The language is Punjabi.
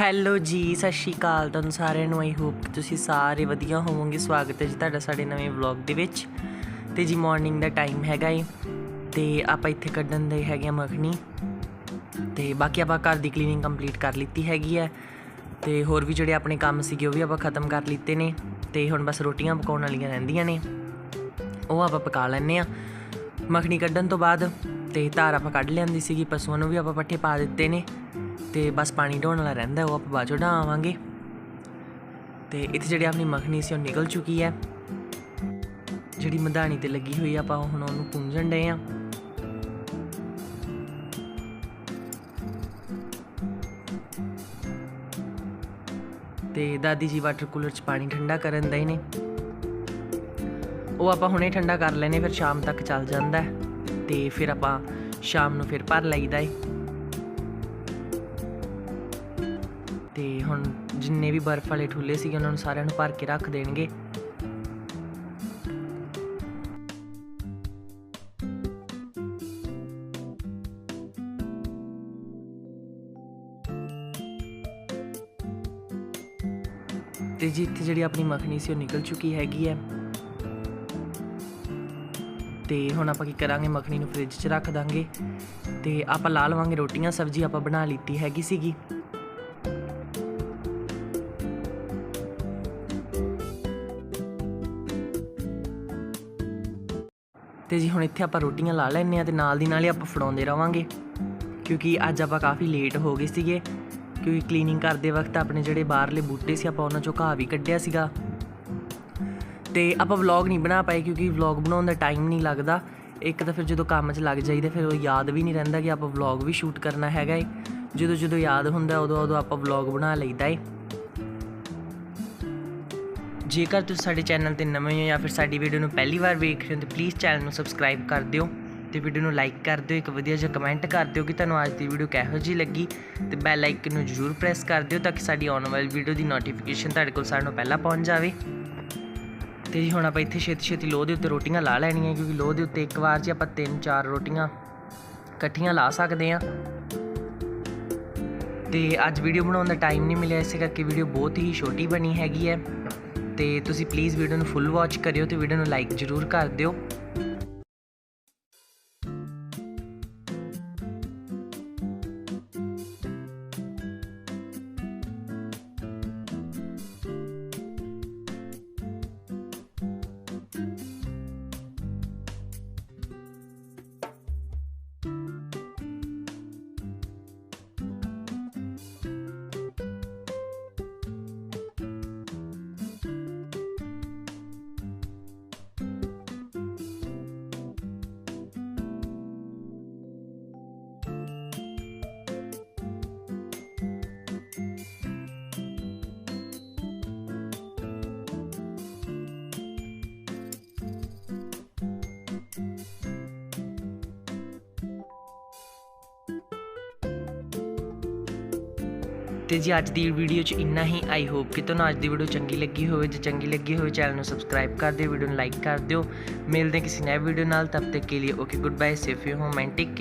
ਹੈਲੋ ਜੀ, ਸਤਿ ਸ਼੍ਰੀ ਅਕਾਲ ਤੁਹਾਨੂੰ ਸਾਰਿਆਂ ਨੂੰ ਆਈ ਹੋਪ ਤੁਸੀਂ ਸਾਰੇ ਵਧੀਆ ਹੋਵੋਗੇ। ਸਵਾਗਤ ਹੈ ਜੀ ਤੁਹਾਡਾ ਸਾਡੇ ਨਵੇਂ ਵਲੌਗ ਦੇ ਵਿੱਚ। ਤੇ ਜੀ ਮਾਰਨਿੰਗ ਦਾ ਟਾਈਮ ਹੈਗਾ ਏ, ਤੇ ਆਪਾਂ ਇੱਥੇ ਕੱਢਣ ਦੇ ਹੈਗੇ ਆ ਮੱਖਣੀ। ਤੇ ਬਾਕੀ ਆਪਾਂ ਘਰ ਦੀ ਕਲੀਨਿੰਗ ਕੰਪਲੀਟ ਕਰ ਲਿੱਤੀ ਹੈਗੀ ਹੈ ਤੇ ਹੋਰ ਵੀ ਜਿਹੜੇ ਆਪਣੇ ਕੰਮ ਸੀਗੇ, ਉਹ ਵੀ ਆਪਾਂ ਖਤਮ ਕਰ ਲਿੱਤੇ ਨੇ। ਤੇ ਹੁਣ ਬਸ ਰੋਟੀਆਂ ਪਕਾਉਣ ਵਾਲੀਆਂ ਰਹਿੰਦੀਆਂ ਨੇ। ਉਹ ਆਪਾਂ ਪਕਾ ਲੈਂਦੇ ਆ। ਮੱਖਣੀ ਕੱਢਣ ਤੋਂ ਬਾਅਦ ਤੇ ਧਾਰ ਆਪਾਂ ਕੱਢ ਲਿਆਂਦੀ ਸੀਗੀ, ਪਸ਼ੂਆਂ ਨੂੰ ਵੀ ਆਪਾਂ ਪੱਠੇ ਪਾ ਦਿੱਤੇ ਨੇ। ਤੇ ਬਸ ਪਾਣੀ ਢੋਣ ਵਾਲਾ ਰਹਿੰਦਾ ਉਹ ਆਪਾਂ ਬਾਜੋ ਢਾਵਾਂਗੇ। ਤੇ ਇੱਥੇ ਜਿਹੜੀ ਆਪਣੀ ਮੱਖਣੀ ਸੀ ਉਹ ਨਿਕਲ ਚੁੱਕੀ ਹੈ। ਜਿਹੜੀ ਮਧਾਣੀ ਤੇ ਲੱਗੀ ਹੋਈ ਆ, ਆਪਾਂ ਹੁਣ ਉਹਨੂੰ ਪੁੰਝਣ ਡਏ ਆ। ਤੇ ਦਾਦੀ ਜੀ ਵਾਟਰ ਕੂਲਰ 'ਚ ਪਾਣੀ ਠੰਡਾ ਕਰਨ ਦੇ ਨੇ। ਉਹ ਆਪਾਂ ਹੁਣੇ ਠੰਡਾ ਕਰ ਲੈਨੇ ਫਿਰ ਸ਼ਾਮ ਤੱਕ ਚੱਲ ਜਾਂਦਾ ਹੈ। ਤੇ ਫਿਰ ਆਪਾਂ ਸ਼ਾਮ ਨੂੰ ਫਿਰ ਭਰ ਲਈਦਾ ਏ। ਤੇ ਹੁਣ ਜਿੰਨੇ ਵੀ ਬਰਫ਼ ਵਾਲੇ ਠੁੱਲੇ ਸੀਗੇ, ਉਹਨਾਂ ਨੂੰ ਸਾਰਿਆਂ ਨੂੰ ਭਰ ਕੇ ਰੱਖ ਦੇਣਗੇ। ਤੇ ਜੀ, ਇੱਥੇ ਜਿਹੜੀ ਆਪਣੀ ਮੱਖਣੀ ਸੀ, ਉਹ ਨਿਕਲ ਚੁੱਕੀ ਹੈਗੀ ਹੈ। ਤੇ ਹੁਣ ਆਪਾਂ ਕੀ ਕਰਾਂਗੇ? ਮੱਖਣੀ ਨੂੰ ਫ੍ਰਿਜ 'ਚ ਰੱਖ ਦਾਂਗੇ। ਤੇ ਆਪਾਂ ਲਾ ਲਵਾਂਗੇ ਰੋਟੀਆਂ, ਸਬਜ਼ੀ ਆਪਾਂ ਬਣਾ ਲਿੱਤੀ ਹੈਗੀ ਸੀਗੀ। ਤੇ ਜੀ ਹੁਣ ਇੱਥੇ ਆਪਾਂ ਰੋਟੀਆਂ ਲਾ ਲੈਨੇ ਆ ਤੇ ਨਾਲ ਦੀ ਨਾਲ ਹੀ ਆਪਾਂ ਫੜਾਉਂਦੇ ਰਵਾਂਗੇ। ਕਿਉਂਕਿ ਅੱਜ ਆਪਾਂ ਕਾਫੀ ਲੇਟ ਹੋ ਗਏ ਸੀਗੇ। ਕਿਉਂਕਿ ਕਲੀਨਿੰਗ ਕਰਦੇ ਵਕਤ ਆਪਣੇ ਜਿਹੜੇ ਬਾਹਰਲੇ ਬੂਟੇ ਸੀ ਆਪਾਂ ਉਹਨਾਂ ਚੋਂ ਘਾਹ ਵੀ ਕੱਢਿਆ ਸੀਗਾ। ਤੇ ਆਪਾਂ ਵਲੌਗ ਨਹੀਂ ਬਣਾ ਪਾਏ ਕਿਉਂਕਿ ਵਲੌਗ ਬਣਾਉਣ ਦਾ ਟਾਈਮ ਨਹੀਂ ਲੱਗਦਾ। ਇੱਕ ਤਾਂ ਫਿਰ ਜਦੋਂ ਕੰਮ 'ਚ ਲੱਗ ਜਾਈਦਾ ਫਿਰ ਉਹ ਯਾਦ ਵੀ ਨਹੀਂ ਰਹਿੰਦਾ ਕਿ ਆਪਾਂ ਵਲੌਗ ਵੀ ਸ਼ੂਟ ਕਰਨਾ ਹੈਗਾ ਏ। ਜਦੋਂ ਜਦੋਂ ਯਾਦ ਹੁੰਦਾ ਉਦੋਂ ਉਦੋਂ ਆਪਾਂ ਵਲੌਗ ਬਣਾ ਲਈਦਾ ਏ। ਜੇਕਰ ਤੁਸੀਂ ਸਾਡੇ ਚੈਨਲ ਤੇ ਨਵੇਂ ਹੋ ਜਾਂ ਫਿਰ ਸਾਡੀ ਵੀਡੀਓ ਨੂੰ ਪਹਿਲੀ ਵਾਰ ਵੇਖ ਰਹੇ ਹੋ, ਤਾਂ ਪਲੀਜ਼ ਚੈਨਲ ਨੂੰ ਸਬਸਕ੍ਰਾਈਬ ਕਰ ਦਿਓ ਤੇ ਵੀਡੀਓ ਨੂੰ ਲਾਈਕ ਕਰ ਦਿਓ, ਇੱਕ ਵਧੀਆ ਜਿਹਾ ਕਮੈਂਟ ਕਰ ਦਿਓ ਕਿ ਤੁਹਾਨੂੰ ਅੱਜ ਦੀ ਵੀਡੀਓ ਕਿਹੋ ਜਿਹੀ ਲੱਗੀ ਤੇ ਬੈਲ ਆਈਕਨ ਨੂੰ ਜ਼ਰੂਰ ਪ੍ਰੈਸ ਕਰ ਦਿਓ ਤਾਂ ਕਿ ਸਾਡੀ ਆਉਣ ਵਾਲੀ ਵੀਡੀਓ ਦੀ ਨੋਟੀਫਿਕੇਸ਼ਨ ਤੁਹਾਡੇ ਕੋਲ ਸਾਰਿਆਂ ਨੂੰ ਪਹਿਲਾਂ ਪਹੁੰਚ ਜਾਵੇ। ਤੇ ਜੀ ਹੁਣ ਆਪਾਂ ਇੱਥੇ ਛੇਤੀ ਛੇਤੀ ਲੋਹ ਦੇ ਉੱਤੇ ਰੋਟੀਆਂ ਲਾ ਲੈਣੀਆਂ ਕਿਉਂਕਿ ਲੋਹ ਦੇ ਉੱਤੇ ਇੱਕ ਵਾਰ 'ਚ ਆਪਾਂ ਤਿੰਨ ਚਾਰ ਰੋਟੀਆਂ ਇਕੱਠੀਆਂ ਲਾ ਸਕਦੇ ਆ ਤੇ ਅੱਜ ਵੀਡੀਓ ਬਣਾਉਣ ਦਾ ਟਾਈਮ ਨਹੀਂ ਮਿਲਿਆ, ਇਸੇ ਕਰਕੇ ਵੀਡੀਓ ਬਹੁਤ ਹੀ ਛੋਟੀ ਬਣੀ ਹੈਗੀ ਹੈ। ਤੇ ਤੁਸੀਂ ਪਲੀਜ਼ ਵੀਡੀਓ ਨੂੰ ਫੁੱਲ ਵਾਚ ਕਰਿਓ ਤੇ ਵੀਡੀਓ ਨੂੰ ਲਾਈਕ ਜ਼ਰੂਰ ਕਰ ਦਿਓ। ਤੇ ਜੀ ਅੱਜ ਦੀ ਵੀਡੀਓ 'ਚ ਇੰਨਾ ਹੀ। ਆਈ ਹੋਪ ਕਿ ਤੁਹਾਨੂੰ ਅੱਜ ਦੀ ਵੀਡੀਓ ਚੰਗੀ ਲੱਗੀ ਹੋਵੇ। ਜੇ ਚੰਗੀ ਲੱਗੀ ਹੋਵੇ ਚੈਨਲ ਨੂੰ ਸਬਸਕ੍ਰਾਈਬ ਕਰ ਦਿਓ ਵੀਡੀਓ ਨੂੰ ਲਾਈਕ ਕਰ ਦਿਓ। ਮਿਲਦੇ ਕਿਸੇ ਨਵੇਂ ਵੀਡੀਓ ਨਾਲ। ਤਬ ਤੱਕ ਕੇ ਲਈ okay good bye safe you home and take